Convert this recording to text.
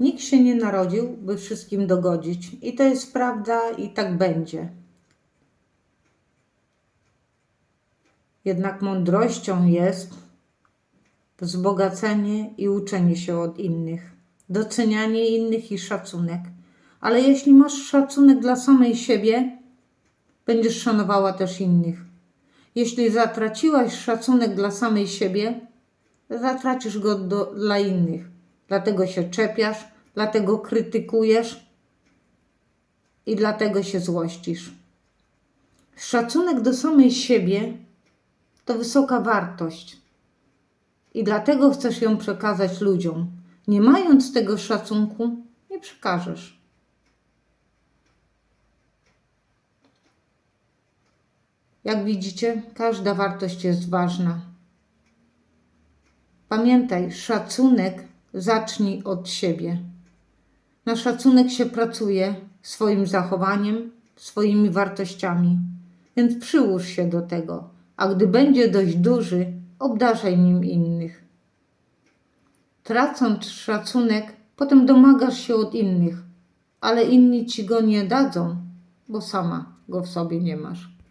Nikt się nie narodził, by wszystkim dogodzić. I to jest prawda, i tak będzie. Jednak mądrością jest wzbogacenie i uczenie się od innych, docenianie innych i szacunek. Ale jeśli masz szacunek dla samej siebie, będziesz szanowała też innych. Jeśli zatraciłaś szacunek dla samej siebie, zatracisz go do, dla innych. Dlatego się czepiasz, dlatego krytykujesz i dlatego się złościsz. Szacunek do samej siebie to wysoka wartość i dlatego chcesz ją przekazać ludziom. Nie mając tego szacunku, nie przekażesz. Jak widzicie, każda wartość jest ważna. Pamiętaj, szacunek zacznij od siebie. Na szacunek się pracuje swoim zachowaniem, swoimi wartościami, więc przyłóż się do tego, a gdy będzie dość duży, obdarzaj nim innych. Tracąc szacunek, potem domagasz się od innych, ale inni ci go nie dadzą, bo sama go w sobie nie masz.